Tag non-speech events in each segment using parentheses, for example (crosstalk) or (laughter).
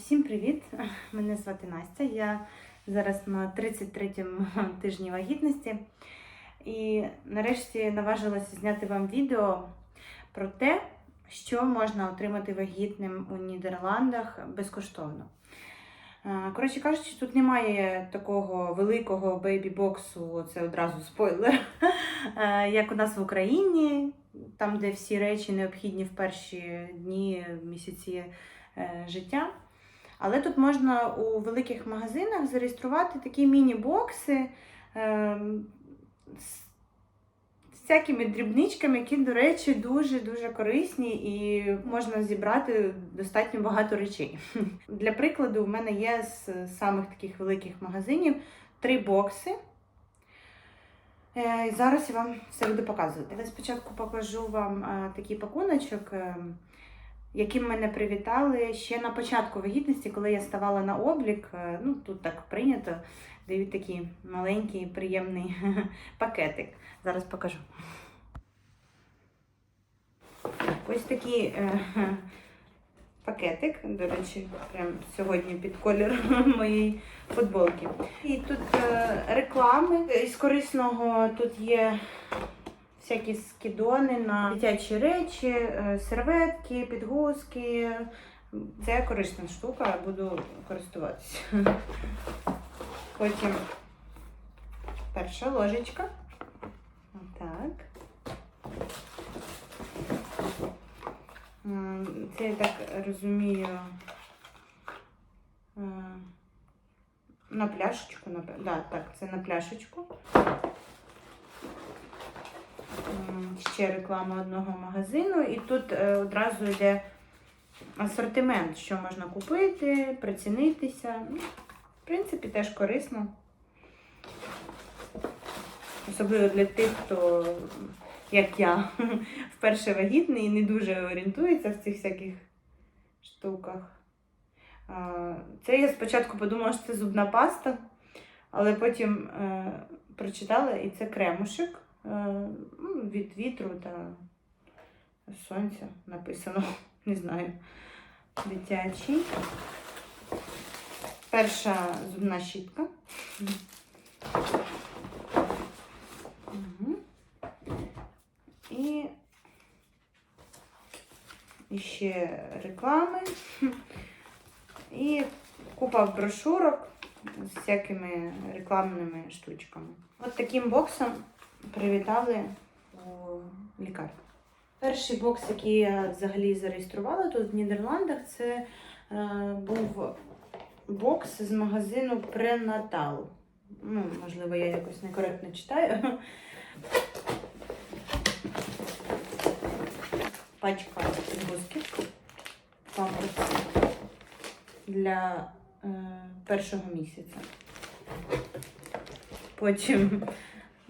Всім привіт! Мене звати Настя. Я зараз на 33-му тижні вагітності. І нарешті наважилася зняти вам відео про те, що можна отримати вагітним у Нідерландах безкоштовно. Е, Коротше кажучи, тут немає такого великого бейбі-боксу, це одразу спойлер, (laughs) е, як у нас в Україні, там, де всі речі необхідні в перші дні, місяці е, життя. Але тут можна у великих магазинах зареєструвати такі міні-бокси е, з всякими дрібничками, які, до речі, дуже-дуже корисні і можна зібрати достатньо багато речей. (laughs) Для прикладу, в мене є з самих таких великих магазинів три бокси. Е, Зараз я вам все буду показувати. Але спочатку покажу вам е, такий пакуночок, е, яким мене привітали ще на початку вагітності, коли я ставала на облік. Е, Ну, тут так прийнято, дають такий маленький, приємний (laughs) пакетик. Зараз покажу. Ось такий е, (laughs) пакетик, до речі, прям сьогодні під колір (laughs) моєї футболки. І тут е, реклами із корисного тут є всякі скидони на дитячі речі, е, серветки, підгузки. Це корисна штука, буду користуватися. Потім перша ложечка. Отак. Це я так розумію. е, На пляшечку, напевно. Да, так, це на пляшечку. Ще реклама одного магазину. І тут е, одразу йде асортимент, що можна купити, прицінитися. Ну, В принципі, теж корисно. Особливо для тих, хто, як я, (laughs) вперше вагітний і не дуже орієнтується в цих всяких штуках. Це я спочатку подумала, що це зубна паста, але потім е, прочитала, і це кремушек ну, від вітру та сонця написано, (laughs) не знаю, дитячий. Перша зубна щітка. І, і ще реклами. І купа брошурок з всякими рекламними штучками. От таким боксом привітали у лікарні. Перший бокс, який я взагалі зареєструвала тут в Нідерландах, це е, був бокс з магазину Пренатал. Ну, можливо, я якось некоректно читаю. Пачка підгузків для е, першого місяця. Потім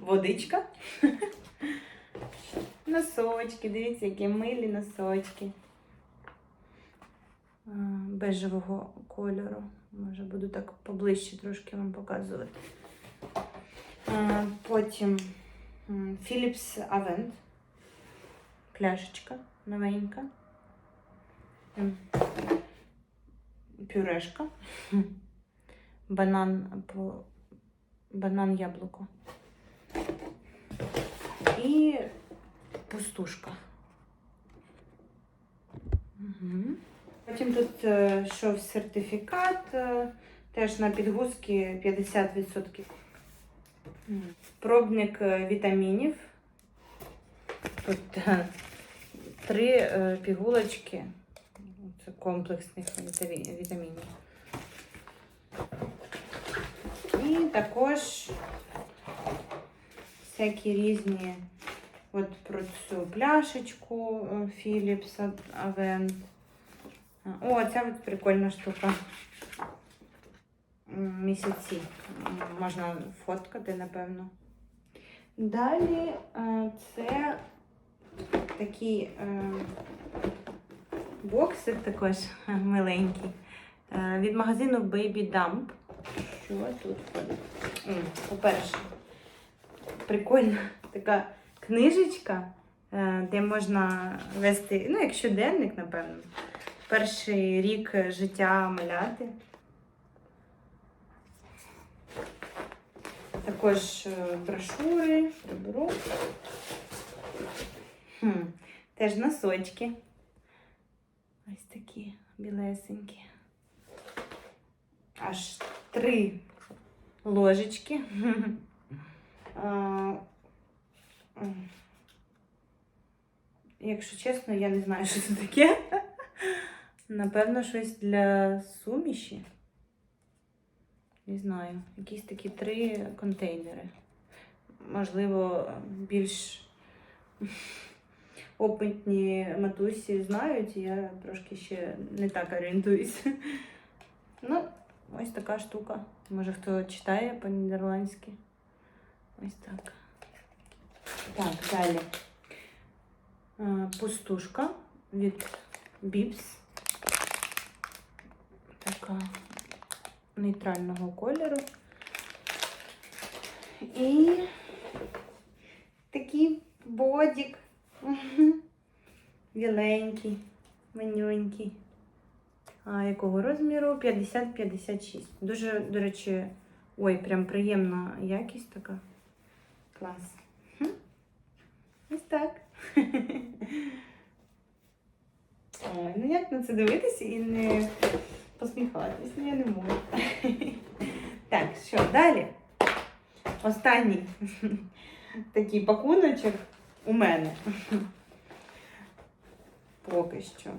водичка. (laughs) Носочки, дивіться, які милі носочки. Бежевого кольору. Може, буду так поближче трошки вам показувати. Потім Philips Avent. Пляшечка новенька. Пюрешка. (laughs) Банан банан яблуко. І пустушка. Угу. Потім тут е, йшов сертифікат, е, теж на підгузки 50%. Пробник е, вітамінів. Тут е, три е, пігулочки. Це комплексних вітамінів. І також всякі різні, от про цю пляшечку е, Philips Avent. О, ця от прикольна штука. Місяці. Можна фоткати, напевно. Далі е, це такий е, боксик також миленький. е, Від магазину Baby Dump. Що тут? По-перше, прикольна така книжечка, е, де можна вести, ну, як щоденник, напевно. перший рік життя маляти. Також е, брошури приберу. Хм, теж носочки. Ось такі білесенькі. Аж три ложечки. (laughs) М. Якщо чесно, я не знаю, (laughs) що це таке. Напевно, щось для суміші. Не знаю, якісь такі три контейнери. Можливо, більш (laughs) опитні матусі знають, я трошки ще не так орієнтуюсь. Ну, ось така штука. Може хто читає по-нідерландськи. Ось так. Так, далі. Е, Пустушка від Бібс. Така нейтрального кольору. І такий бодік. Біленький, манюнький. А якого розміру? 50-56. Дуже, до речі, ой, прям приємна якість така. Клас. Хм. Ось так. (laughs) Ну як на це дивитися і не посміхатись? Ну, я не можу. (laughs) Так, що, далі? Останній (laughs) такий пакуночок у мене. Поки що.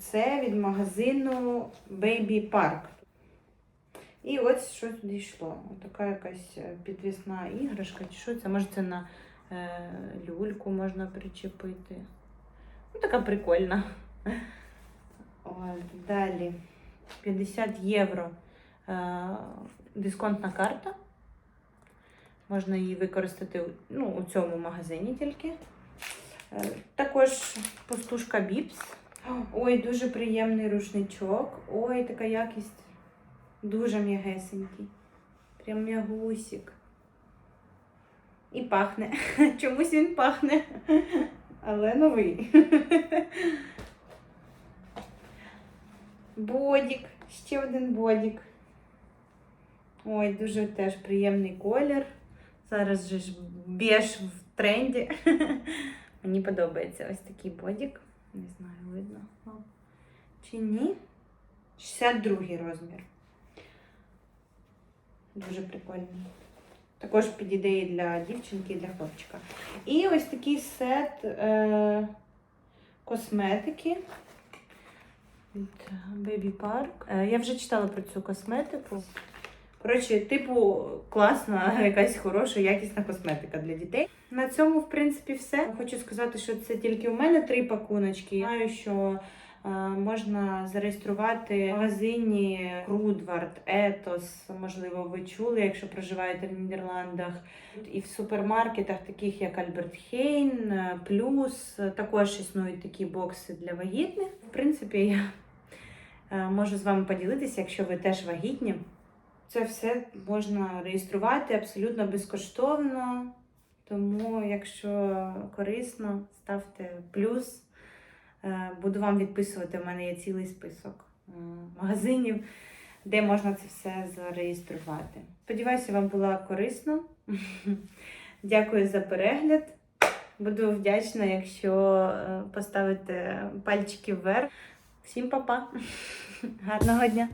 Це від магазину Baby Park. І ось що туди йшло. Така якась е, підвісна іграшка. Чи що це? Може це на е, люльку можна причепити. Ну, така прикольна. От, далі 50 євро е, дисконтна карта. Можна її використати ну, у цьому магазині тільки. Е, також пустушка Біпс. Ой, дуже приємний рушничок. Ой, така якість. Дуже м'ягесенький. Прям м'ягусік. І пахне. (laughs) Чомусь він пахне. Але новий. Бодік. Ще один бодік. Ой, дуже теж приємний колір. Зараз же ж беж в тренді. (laughs) Мені подобається ось такий бодік. Не знаю, видно чи ні. 62 розмір. Дуже прикольний. Також підійде і для дівчинки, і для хлопчика. І ось такий сет е- косметики від Baby Park. Е, я вже читала про цю косметику. Коротше, типу, класна, (laughs) якась хороша, якісна косметика для дітей. На цьому, в принципі, все. Хочу сказати, що це тільки у мене три пакуночки. Я знаю, що можна зареєструвати в магазині Крудвард, Етос. Можливо, ви чули, якщо проживаєте в Нідерландах. І в супермаркетах, таких як Альберт Хейн, е, Плюс, е, також існують такі бокси для вагітних. В принципі, я е, можу з вами поділитися, якщо ви теж вагітні. Це все можна реєструвати абсолютно безкоштовно. Тому, якщо корисно, ставте плюс. Е, Буду вам відписувати. У мене є цілий список е, магазинів, де можна це все зареєструвати. Сподіваюся, вам було корисно. (laughs) Дякую за перегляд. Буду вдячна, якщо е, поставите пальчики вверх. Всім па-па! (laughs) Гарного дня!